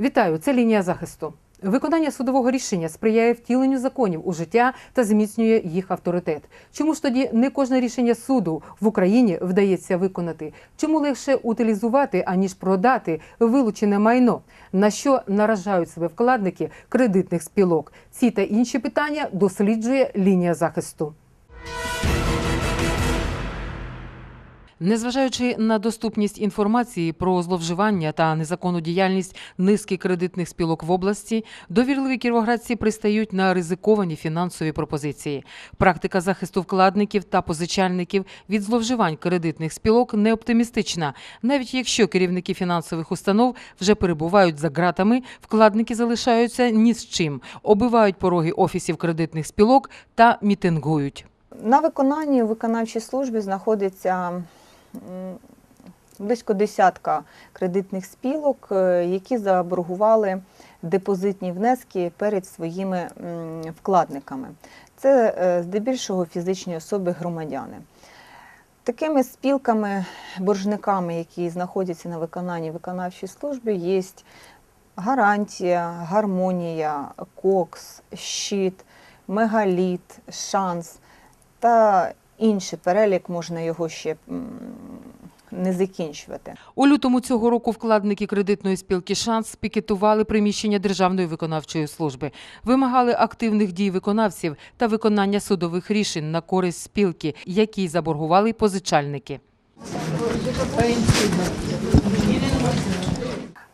Вітаю, це лінія захисту. Виконання судового рішення сприяє втіленню законів у життя та зміцнює їх авторитет. Чому ж тоді не кожне рішення суду в Україні вдається виконати? Чому легше утилізувати аніж продати вилучене майно? На що наражають себе вкладники кредитних спілок? Ці та інші питання досліджує лінія захисту. Незважаючи на доступність інформації про зловживання та незаконну діяльність низки кредитних спілок в області, довірливі кіровоградці пристають на ризиковані фінансові пропозиції. Практика захисту вкладників та позичальників від зловживань кредитних спілок не оптимістична. Навіть якщо керівники фінансових установ вже перебувають за ґратами, вкладники залишаються ні з чим, оббивають пороги офісів кредитних спілок та мітингують. На виконанні виконавчій службі знаходиться близько десятка кредитних спілок, е, які заборгували депозитні внески перед своїми вкладниками. Це е, здебільшого фізичні особи громадяни. Такими спілками, боржниками, які знаходяться на виконанні виконавчої служби, є гарантія, гармонія, кокс, щит, мегаліт, шанс та інший перелік, можна його ще не закінчувати. У лютому цього року вкладники кредитної спілки Шанс пікетували приміщення Державної виконавчої служби, вимагали активних дій виконавців та виконання судових рішень на користь спілки, які заборгували позичальники.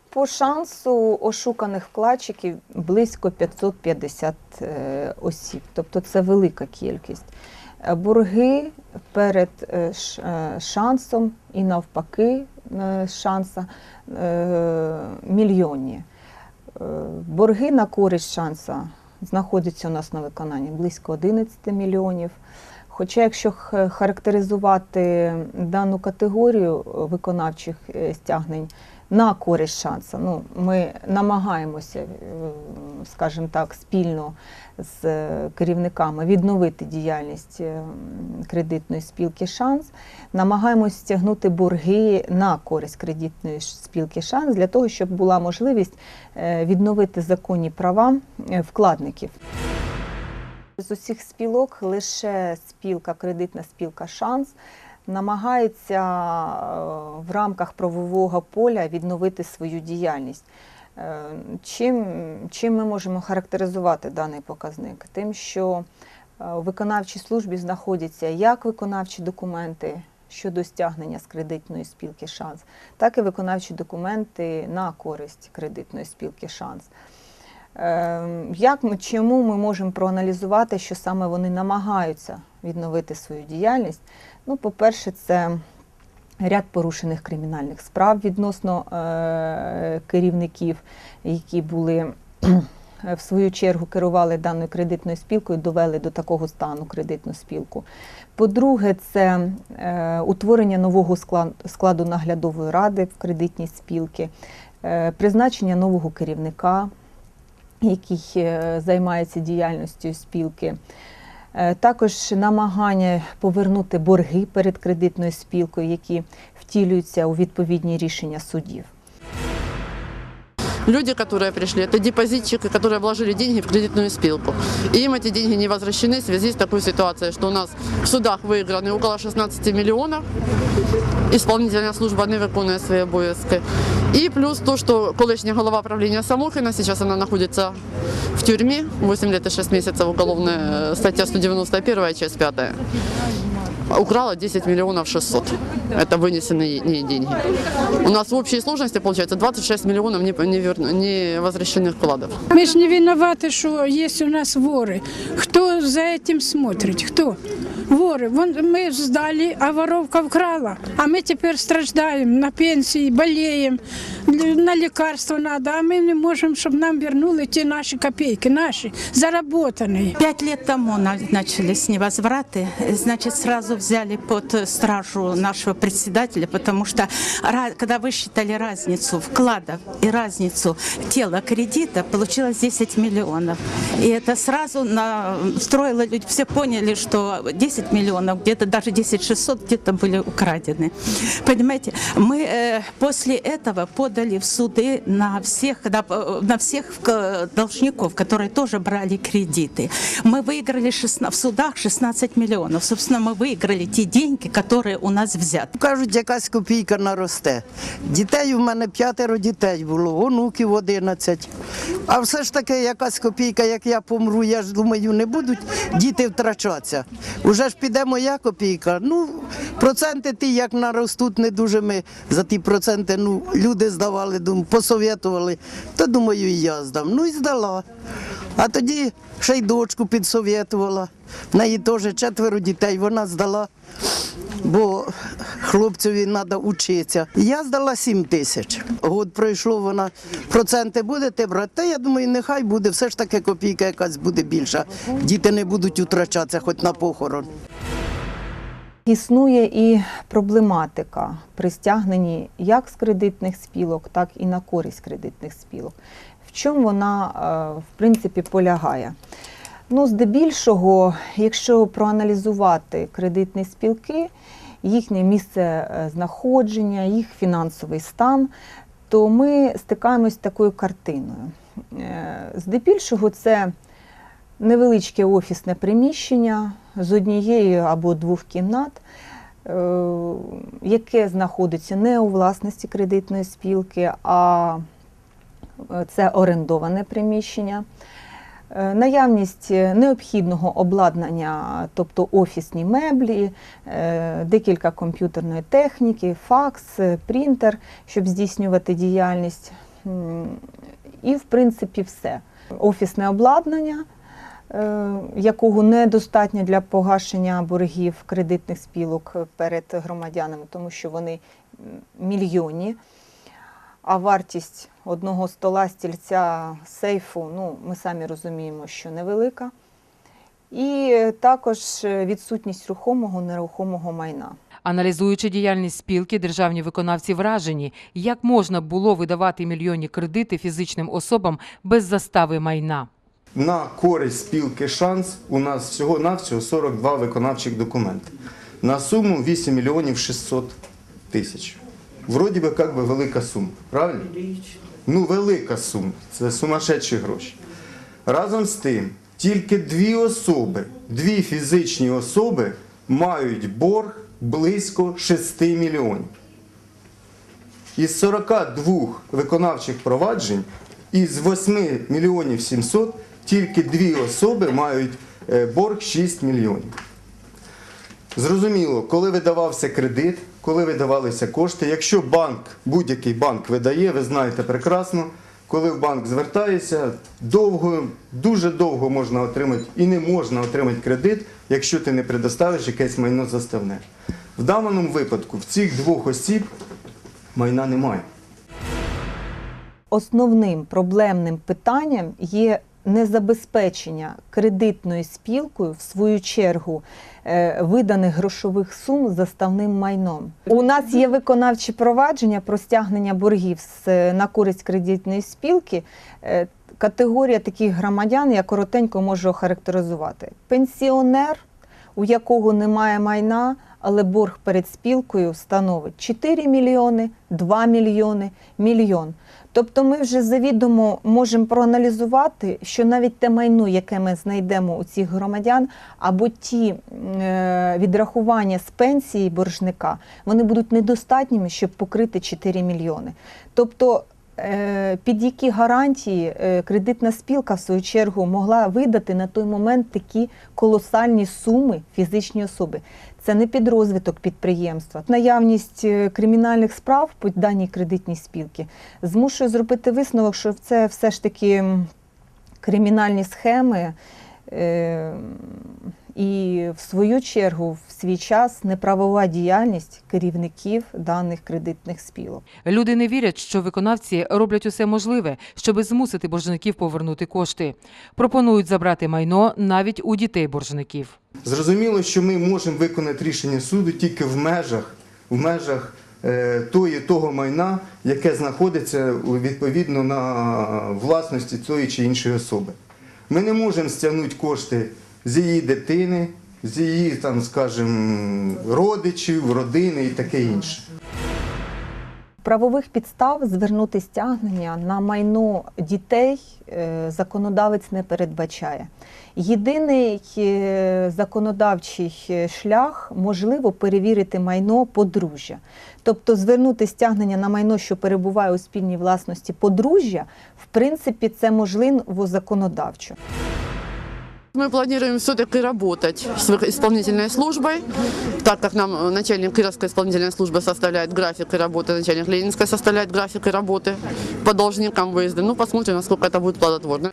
По шансу ошуканих вкладчиків близько 550 е, осіб, тобто це велика кількість. Е, Борги перед е, е, шансом і навпаки шанса мільйонні. Борги на користь шанса знаходяться у нас на виконанні близько 11 мільйонів. Хоча, якщо характеризувати дану категорію виконавчих стягнень на користь шанса, ну, ми намагаємося, е, скажімо так, спільно з е, керівниками відновити діяльність е, кредитної спілки шанс, намагаємось стягнути борги на користь кредитної спілки шанс для того, щоб була можливість відновити законні права вкладників. З усіх спілок лише спілка, кредитна спілка Шанс намагається е, в рамках правового поля відновити свою діяльність. Е, Чим, чим ми можемо характеризувати даний показник? Тим, що е, у виконавчій службі знаходяться як виконавчі документи щодо стягнення з кредитної спілки Шанс, так і виконавчі документи на користь кредитної спілки Шанс. Е, Як ми, чому ми можемо проаналізувати, що саме вони намагаються відновити свою діяльність? Ну, по-перше, це ряд порушених кримінальних справ відносно е, керівників, які були в свою чергу керували даною кредитною спілкою, довели до такого стану кредитну спілку. По-друге, це е, утворення нового склад- складу наглядової ради в кредитній спілки, е, призначення нового керівника який е, займається діяльністю спілки. Е, Також намагання повернути борги перед кредитною спілкою, які втілюються у відповідні рішення судів. Люди, которые пришли, это депозитчики, которые вложили деньги в кредитную спилку. И им эти деньги не возвращены в связи с такой ситуацией, что у нас в судах выиграны около 16 миллионов. Исполнительная служба не виконує свої обов'язки. І плюс то, що колишня голова правління Самохина, сейчас она находится в тюрьме, 8 лет и 6 месяцев, уголовная статья 191, часть 5. Украла 10 миллионов 600. Это вынесенные ей деньги. У нас в общей сложности получается 26 миллионов не, не, вер- не возвращенных вкладов. Мы же не виноваты, что есть у нас воры. Кто за этим смотрит? Кто? Воры. Вон мы сдали, а воровка вкрала. А мы теперь страждаем на пенсии, болеем, на лекарства надо. А мы не можем, чтобы нам вернули те наши копейки, наши, заработанные. Пять лет тому на- начались невозвраты. Значит, сразу взяли под э, стражу нашего председателя, потому что когда вы считали разницу вкладов и разницу тела кредита, получилось 10 миллионов. И это сразу настроило люди, все поняли, что 10 миллионов, где-то даже 10 600 где-то были украдены. Понимаете, мы э, после этого подали в суды на всех, на, э, всех должников, которые тоже брали кредиты. Мы выиграли 16, в судах 16 миллионов. Собственно, мы выиграли те деньги, которые у нас взяты. Кажуть, якась копійка наросте. Дітей у мене п'ятеро дітей було, онуків 11. А все ж таки якась копійка, як я помру, я ж думаю, не будуть діти втрачатися. Уже ж піде моя копійка. Ну, проценти ті, як наростуть, не дуже ми за ті проценти, ну, люди здавали, дум, посовєтували, то думаю, і я здам. Ну і здала. А тоді ще й дочку підсовєтувала. В неї теж четверо дітей, вона здала бо хлопцеві треба вчитися. Я здала 7 тисяч. Год пройшло, вона проценти будете брати. Та я думаю, нехай буде, все ж таки копійка якась буде більша. Діти не будуть втрачатися хоч на похорон. Існує і проблематика при стягненні як з кредитних спілок, так і на користь кредитних спілок. Чому вона е, в принципі полягає? Ну, здебільшого, якщо проаналізувати кредитні спілки, їхнє місце е, знаходження, їх фінансовий стан, то ми стикаємось з такою картиною. Е, Здебільшого це невеличке офісне приміщення з однією або двох кімнат, яке знаходиться не у власності кредитної спілки, а це орендоване приміщення. Е, Наявність необхідного обладнання, тобто офісні меблі, е, декілька комп'ютерної техніки, факс, е, принтер, щоб здійснювати діяльність. І, в принципі, все. Офісне обладнання, е, якого недостатньо для погашення боргів кредитних спілок перед громадянами, тому що вони мільйонні. А вартість одного стола, стільця, сейфу, ну, ми самі розуміємо, що невелика. І також е, відсутність рухомого, нерухомого майна. Аналізуючи діяльність спілки, державні виконавці вражені, як можна було видавати мільйонні кредити фізичним особам без застави майна. На користь спілки шанс у нас всього навсього 42 виконавчих документи на суму 8 мільйонів 600 тисяч. Вроді би, як би велика сума, правильно? Ну, велика сума. Це сумасшедші гроші. Разом з тим, тільки дві особи, дві фізичні особи мають борг близько 6 мільйонів. Із 42 виконавчих проваджень із 8 мільйонів 700 тільки дві особи мають е, борг 6 мільйонів. Зрозуміло, коли видавався кредит, коли видавалися кошти, якщо банк, будь-який банк видає, ви знаєте прекрасно, коли в банк звертаєшся, довго, дуже довго можна отримати і не можна отримати кредит, якщо ти не предоставиш якесь майно заставне. В даному випадку в цих двох осіб майна немає. Основним проблемним питанням є незабезпечення кредитною спілкою, в свою чергу, е, виданих грошових сум заставним майном. У нас є виконавчі провадження про стягнення боргів на користь кредитної спілки. Е, Категорія таких громадян я коротенько можу охарактеризувати. Пенсіонер, у якого немає майна, але борг перед спілкою становить 4 мільйони, 2 мільйони, мільйон. Тобто ми вже завідомо можемо проаналізувати, що навіть те майно, яке ми знайдемо у цих громадян, або ті е, відрахування з пенсії боржника, вони будуть недостатніми, щоб покрити 4 мільйони. Тобто під які гарантії е, кредитна спілка, в свою чергу, могла видати на той момент такі колосальні суми фізичні особи. Це не під розвиток підприємства. Наявність е, кримінальних справ по даній кредитній спілці змушує зробити висновок, що це все ж таки кримінальні схеми. І в свою чергу в свій час неправова діяльність керівників даних кредитних спілок. Люди не вірять, що виконавці роблять усе можливе, щоби змусити боржників повернути кошти. Пропонують забрати майно навіть у дітей боржників. Зрозуміло, що ми можемо виконати рішення суду тільки в межах, в межах е, тої, того майна, яке знаходиться відповідно на власності цієї чи іншої особи. Ми не можемо стягнути кошти з її дитини, з її, там, скажімо, родичів, родини і таке інше. Правових підстав звернути стягнення на майно дітей е, законодавець не передбачає. Єдиний е, законодавчий е, шлях можливо перевірити майно подружжя. Тобто звернути стягнення на майно, що перебуває у спільній власності подружжя, в принципі, це можливо законодавчо. Мы планируем все-таки работать с их исполнительной службой, так как нам э, начальник Кировской исполнительной службы составляет графики работы, начальник Ленинской составляет графики работы по должникам выезда. Ну, посмотрим, насколько это будет плодотворно.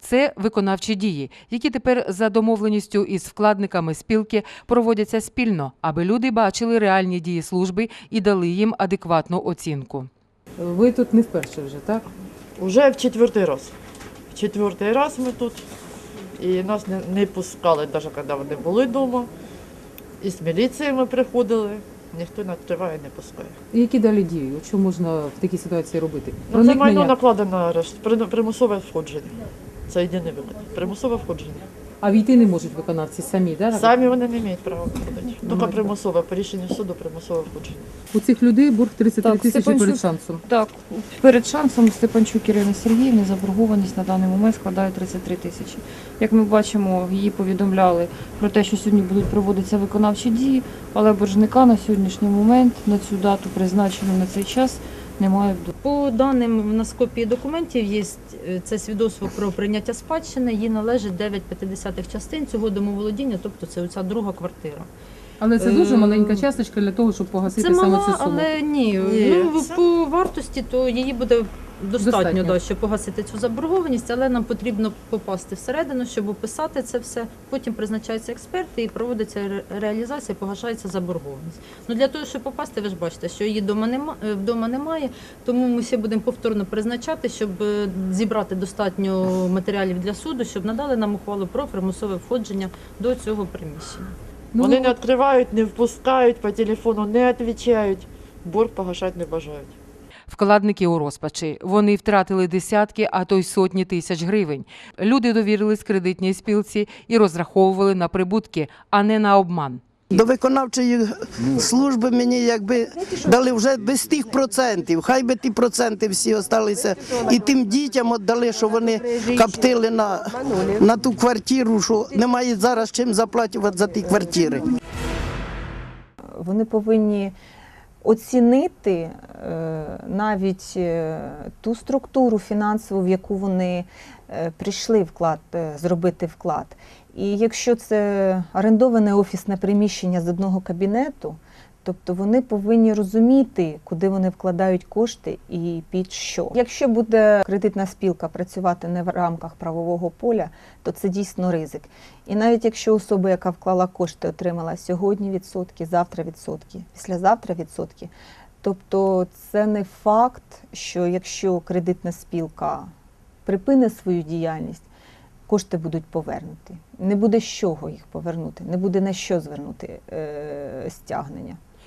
Це виконавчі дії, які тепер за домовленістю із вкладниками спілки проводяться спільно, аби люди бачили реальні дії служби і дали їм адекватну оцінку. Ви тут не вперше вже, так? Уже в четвертий раз. В четвертий раз ми тут. І нас не, не пускали, навіть коли вони були вдома. І з міліції ми приходили, ніхто не відкриває, не пускає. І Які далі дії? Що можна в такій ситуації робити? Ну, це майно накладено арешт, примусове входження. Це єдиний виход. Примусове входження. А війти не можуть виконавці самі, да? Самі вони не мають права входити. Тільки примусове, по рішенню суду примусове входження. У цих людей борг 33 Так, тисячі Степанчук. перед шансом. Так, перед шансом Степанчук Ірини Сергіївни заборгованість на даний момент складає 33 тисячі. Як ми бачимо, її повідомляли про те, що сьогодні будуть проводитися виконавчі дії, але боржника на сьогоднішній момент, на цю дату, призначену на цей час, немає. По даним в нас копії документів є е, це свідоцтво про прийняття спадщини. Їй належить 9,5 частин цього домоволодіння, тобто це оця друга квартира. Але це дуже маленька часточка для того, щоб погасити Це мала, але ні, Ні, ну, це- по вартості то її буде достатньо, Достатньо. Да, щоб погасити цю заборгованість, але нам потрібно попасти всередину, щоб описати це все. Потім призначається експерт і проводиться реалізація, погашається заборгованість. Ну для того, щоб попасти, ви ж бачите, що її вдома нема, е, вдома немає, тому ми ще будемо повторно призначати, щоб е, зібрати достатньо матеріалів для суду, щоб надали нам ухвалу про примусове входження до цього приміщення. Вони не відкривають, не впускають, по телефону не відповідають, борг погашати не бажають. Вкладники у розпачі. Вони втратили десятки, а то й сотні тисяч гривень. Люди довірились кредитній спілці і розраховували на прибутки, а не на обман. До виконавчої служби мені якби дали вже без тих процентів. Хай би ті проценти всі залишилися. І тим дітям віддали, що вони каптили на, на ту квартиру, що немає зараз чим заплатувати за ті квартири. Вони повинні оцінити е, навіть е, ту структуру фінансову, в яку вони е, прийшли вклад, зробити вклад. І якщо це орендоване офісне приміщення з одного кабінету, тобто вони повинні розуміти, куди вони вкладають кошти і під що. Якщо буде кредитна спілка працювати не в рамках правового поля, то це дійсно ризик. І навіть якщо особа, яка вклала кошти, отримала сьогодні відсотки, завтра відсотки, післязавтра відсотки, тобто це не факт, що якщо кредитна спілка припинить свою діяльність, кошти будуть повернуті. Не буде з чого їх повернути, не буде на що звернути е, стягнення.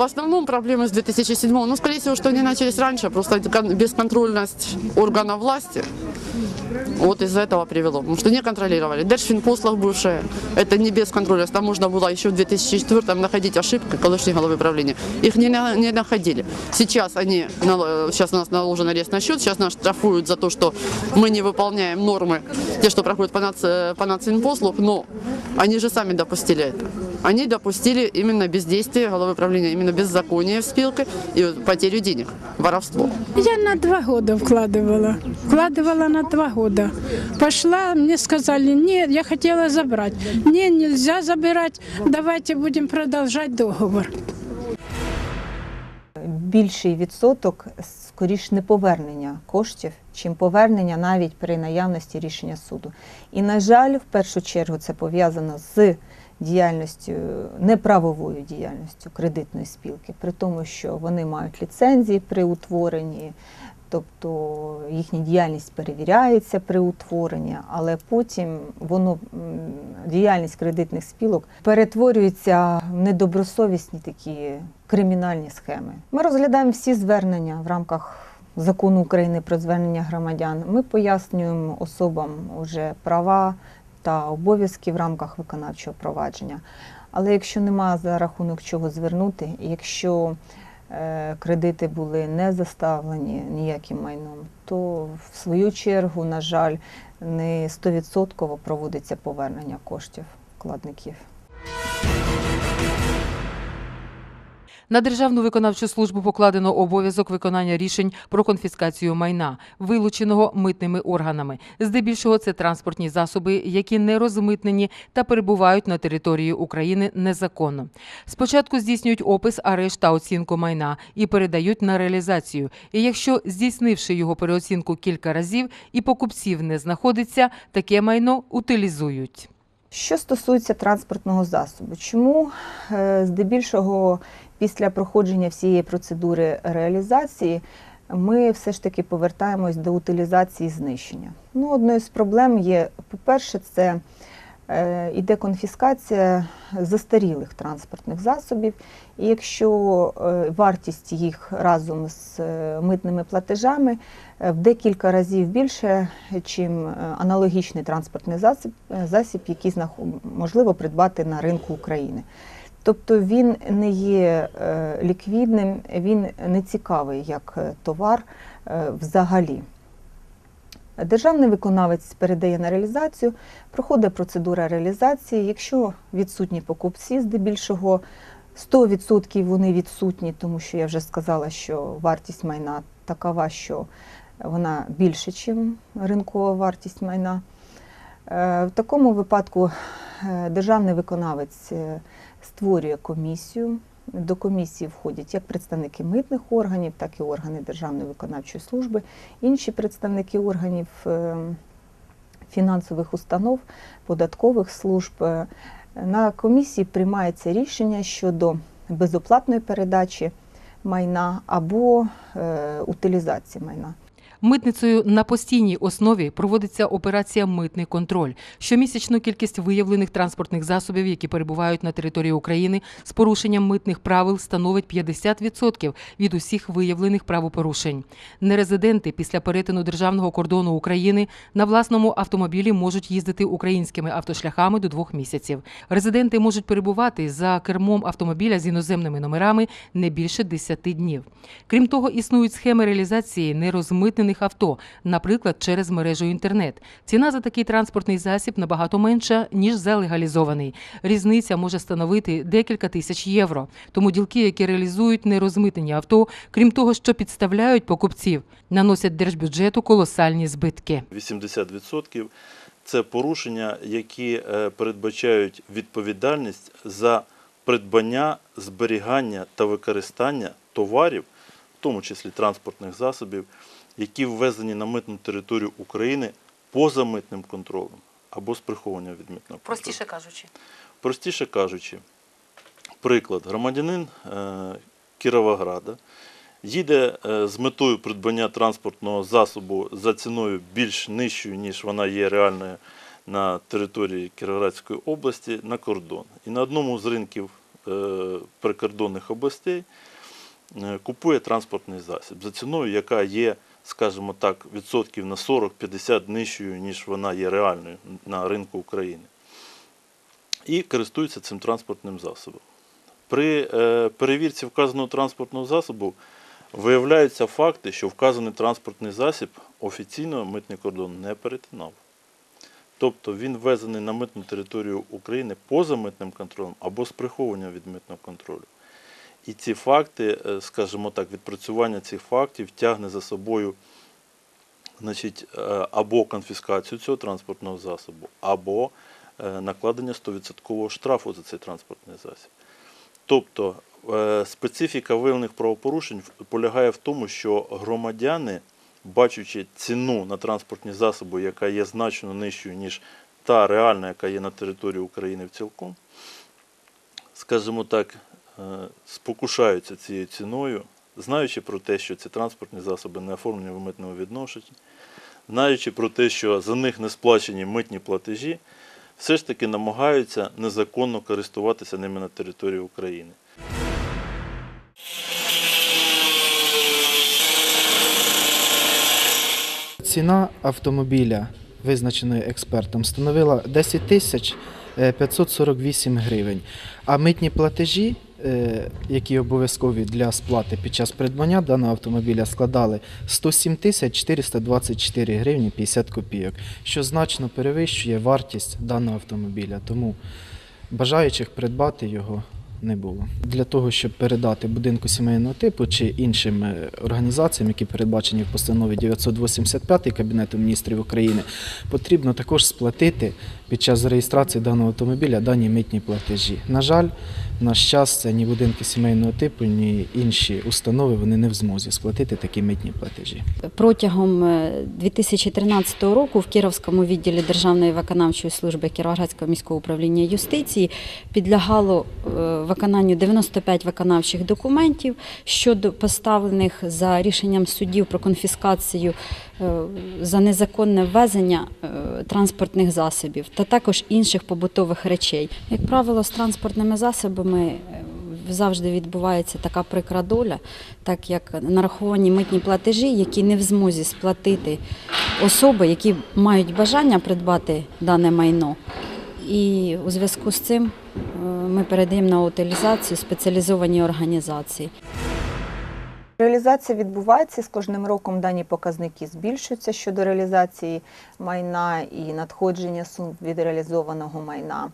В основном проблемы с 2007 ну, скорее всего, что они начались раньше, просто кон- бесконтрольность органов власти вот из-за этого привело, потому что не контролировали. Держфинпослуг бывшая, это не бесконтрольность, там можно было еще в 2004 находить ошибки колышней головы правления. Их не, не находили. Сейчас они, сейчас у нас наложен арест на счет, сейчас нас штрафуют за то, что мы не выполняем нормы, те, что проходят по, нац, по но они же сами допустили это. Они допустили именно бездействие головы правления, именно беззаконие в спилке и потерю денег, воровство. Я на два года вкладывала. Вкладывала на два года. Пошла, мне сказали, нет, я хотела забрать. Не, нельзя забирать, давайте будем продолжать договор. Більший відсоток скоріш не повернення коштів, чим повернення навіть при наявності рішення суду. І, на жаль, в першу чергу це пов'язано з діяльністю, неправовою діяльністю кредитної спілки, при тому, що вони мають ліцензії при утворенні, тобто їхня діяльність перевіряється при утворенні, але потім воно діяльність кредитних спілок перетворюється в недобросовісні такі кримінальні схеми. Ми розглядаємо всі звернення в рамках закону України про звернення громадян. Ми пояснюємо особам уже права та обов'язки в рамках виконавчого провадження. Але якщо нема за рахунок чого звернути, якщо е, кредити були не заставлені ніяким майном, то в свою чергу, на жаль, не 100% проводиться повернення коштів вкладників. На Державну виконавчу службу покладено обов'язок виконання рішень про конфіскацію майна, вилученого митними органами. Здебільшого це транспортні засоби, які не розмитнені та перебувають на території України незаконно. Спочатку здійснюють опис, арешт та оцінку майна і передають на реалізацію. І якщо здійснивши його переоцінку кілька разів і покупців не знаходиться, таке майно утилізують. Що стосується транспортного засобу, чому е, здебільшого після проходження всієї процедури реалізації ми все ж таки повертаємось до утилізації знищення? Ну, одною з проблем є, по-перше, це е, іде конфіскація застарілих транспортних засобів, і якщо е, вартість їх разом з е, митними платежами в декілька разів більше, чим аналогічний транспортний засіб, засіб який можливо придбати на ринку України. Тобто він не є е, ліквідним, він не цікавий як е, товар е, взагалі. Державний виконавець передає на реалізацію, проходить процедура реалізації. Якщо відсутні покупці, здебільшого 100% вони відсутні, тому що я вже сказала, що вартість майна такова, що вона більше, ніж ринкова вартість майна. Е, В такому випадку е, державний виконавець е, створює комісію. До комісії входять як представники митних органів, так і органи Державної виконавчої служби, інші представники органів фінансових установ, податкових служб. На комісії приймається рішення щодо безоплатної передачі майна або утилізації майна. Митницею на постійній основі проводиться операція Митний контроль. Щомісячну кількість виявлених транспортних засобів, які перебувають на території України з порушенням митних правил, становить 50% від усіх виявлених правопорушень. Нерезиденти після перетину державного кордону України на власному автомобілі можуть їздити українськими автошляхами до двох місяців. Резиденти можуть перебувати за кермом автомобіля з іноземними номерами не більше 10 днів. Крім того, існують схеми реалізації нерозмитнених авто, наприклад, через мережу інтернет. Ціна за такий транспортний засіб набагато менша, ніж за легалізований. Різниця може становити декілька тисяч євро. Тому ділки, які реалізують нерозмитнені авто, крім того, що підставляють покупців, наносять держбюджету колосальні збитки. 80% це порушення, які е, передбачають відповідальність за придбання, зберігання та використання товарів, в тому числі транспортних засобів, які ввезені на митну територію України поза митним контролем або з приховування від митного контролю. кажучи. Простіше кажучи, приклад, громадянин е, Кіровограда їде е, з метою придбання транспортного засобу за ціною більш нижчою, ніж вона є реальною на території Кіровоградської області, на кордон. І на одному з ринків е, прикордонних областей е, купує транспортний засіб за ціною, яка є, скажімо так, відсотків на 40-50 нижчою, ніж вона є реальною на ринку України і користуються цим транспортним засобом. При е, перевірці вказаного транспортного засобу виявляються факти, що вказаний транспортний засіб офіційно митний кордон не перетинав. Тобто він ввезений на митну територію України поза митним контролем або з приховування від митного контролю. І ці факти, е, скажімо так, відпрацювання цих фактів тягне за собою значить, е, або конфіскацію цього транспортного засобу, або е, накладення 100% штрафу за цей транспортний засіб. Тобто специфіка виявлених правопорушень полягає в тому, що громадяни, бачачи ціну на транспортні засоби, яка є значно нижчою, ніж та реальна, яка є на території України в цілком, скажімо так, спокушаються цією ціною, знаючи про те, що ці транспортні засоби не оформлені в митному відношенні, знаючи про те, що за них не сплачені митні платежі, все ж таки намагаються незаконно користуватися ними на території України. Ціна автомобіля, визначеної експертом, становила 10 тисяч е, 548 гривень. А митні платежі, е, які обов'язкові для сплати під час придбання даного автомобіля, складали 107 тисяч 424 гривні 50 копійок, що значно перевищує вартість даного автомобіля. Тому бажаючих придбати його не було. Для того, щоб передати будинку сімейного типу чи іншим е, організаціям, які передбачені в постанові 985 Кабінету міністрів України, потрібно також сплатити під час реєстрації даного автомобіля дані митні платежі. На жаль, час це ні будинки сімейного типу, ні інші установи вони не в змозі сплатити такі митні платежі. Протягом е, 2013 року в Кіровському відділі Державної виконавчої служби Кіровоградського міського управління юстиції підлягало е, виконанню 95 виконавчих документів щодо поставлених за рішенням суддів про конфіскацію е, за незаконне ввезення е, транспортних засобів та також інших побутових речей. Як правило, з транспортними засобами е, завжди відбувається така прикра доля, так як нараховані митні платежі, які не в змозі сплатити особи, які мають бажання придбати дане майно. І у зв'язку з цим е, ми передаємо на утилізацію спеціалізовані організації. Реалізація відбувається з кожним роком дані показники збільшуються щодо реалізації майна і надходження сум від реалізованого майна.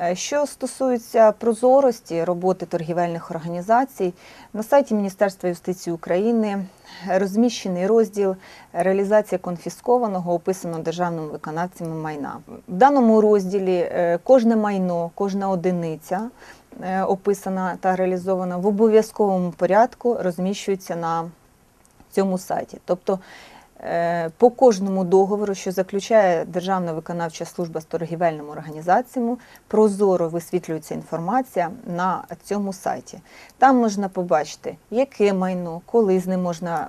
Е, Що стосується прозорості роботи торгівельних організацій, на сайті Міністерства юстиції України розміщений розділ реалізація конфіскованого, описано державними виконавцями майна. В даному розділі е, кожне майно, кожна одиниця описана та реалізована в обов'язковому порядку розміщується на цьому сайті. Тобто е, по кожному договору, що заключає Державна виконавча служба з торгівельними організаціями, прозоро висвітлюється інформація на цьому сайті. Там можна побачити, яке майно, коли з ним можна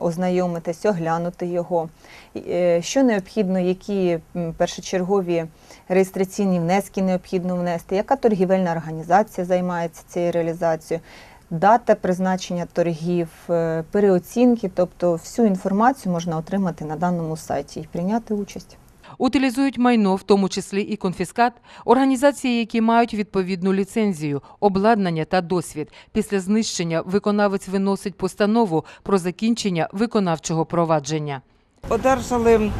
е, ознайомитись, оглянути його, е, що необхідно, які першочергові реєстраційні внески необхідно внести, яка торгівельна організація займається цією реалізацією. Дата призначення торгів, е, переоцінки, тобто всю інформацію можна отримати на даному сайті і прийняти участь. Утилізують майно, в тому числі і конфіскат, організації, які мають відповідну ліцензію, обладнання та досвід. Після знищення виконавець виносить постанову про закінчення виконавчого провадження. одержали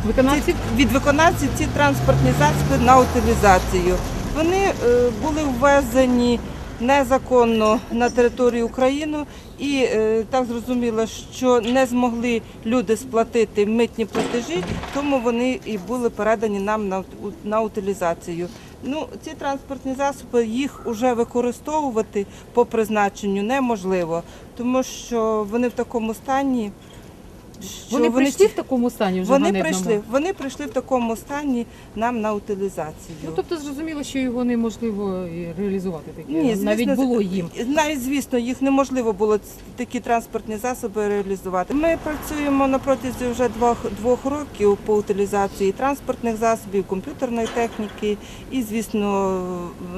ці- від виконавців ці транспортні засоби на утилізацію. Вони е, були ввезені незаконно на територію України і е, так зрозуміло, що не змогли люди сплатити митні платежі, тому вони і були передані нам на, на утилізацію. Ну, ці транспортні засоби їх вже використовувати по призначенню неможливо, тому що вони в такому стані. Вони прийшли в такому стані вже вони ганебному? прийшли, вони прийшли в такому стані нам на утилізацію. Ну, тобто зрозуміло, що його неможливо і реалізувати таке. Ні, звісно, Навіть було їм. Навіть звісно, їх неможливо було такі транспортні засоби реалізувати. Ми працюємо на протязі вже двох, двох років по утилізації транспортних засобів, комп'ютерної техніки. І, звісно,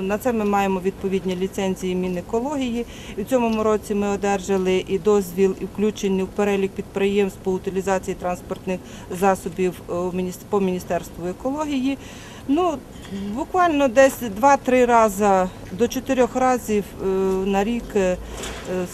на це ми маємо відповідні ліцензії Мінекології. І в цьому році ми одержали і дозвіл, і включені в перелік підприємств по утилізації транспортних засобів е, по Міністерству екології. Ну, буквально десь 2-3 рази до 4 разів е, на рік е,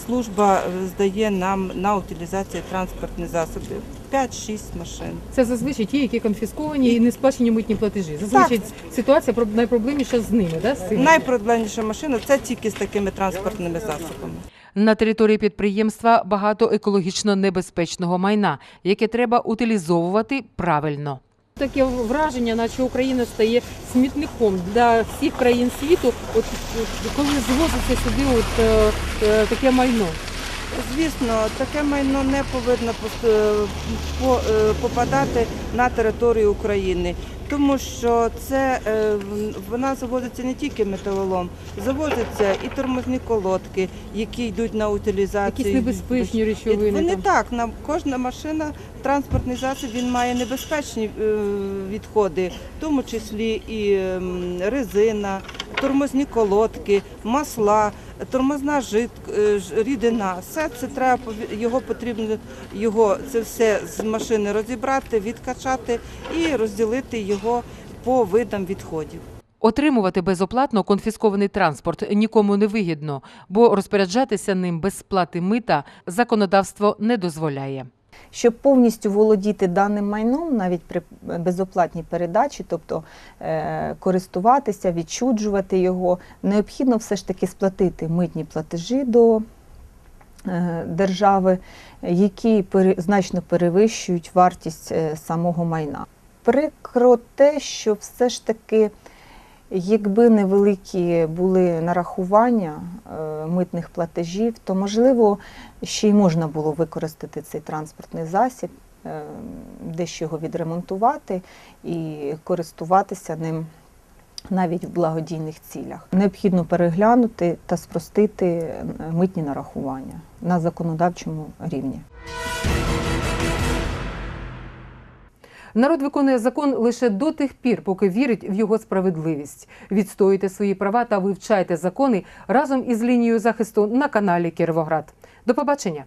служба здає нам на утилізацію транспортних засобів. 5-6 машин. Це зазвичай ті, які конфісковані і не сплачені митні платежі. Зазвичай ситуація найпроблемніша з ними, да? з цими? Найпроблемніша машина це тільки з такими транспортними засобами. На території підприємства багато екологічно небезпечного майна, яке треба утилізовувати правильно. Таке враження, наче Україна стає смітником для всіх країн світу, от, коли звозиться сюди от, е, е, таке майно. Звісно, таке майно не повинно е, е, попадати на територію України, тому що це е, вона завозиться не тільки металолом, завозяться і тормозні колодки, які йдуть на утилізацію. Якісь небезпечні речовини. Вони там. так, на кожна машина, транспортний засіб він має небезпечні е, відходи, в тому числі і ем, резина, тормозні колодки, масла, тормозна е, рідина. Все це треба його потрібно його це все з машини розібрати, відкачати і розділити його по видам відходів. Отримувати безоплатно конфіскований транспорт нікому не вигідно, бо розпоряджатися ним без сплати мита законодавство не дозволяє. Щоб повністю володіти даним майном, навіть при безоплатній передачі, тобто е, користуватися, відчуджувати його, необхідно все ж таки сплатити митні платежі до е, держави, які значно перевищують вартість е, самого майна. Прикро те, що все ж таки. Якби невеликі були нарахування е, митних платежів, то можливо ще й можна було використати цей транспортний засіб, е, дещо його відремонтувати і користуватися ним навіть в благодійних цілях. Необхідно переглянути та спростити е, митні нарахування на законодавчому рівні. Народ виконує закон лише до тих пір, поки вірить в його справедливість. Відстоюйте свої права та вивчайте закони разом із лінією захисту на каналі Кіровоград. До побачення!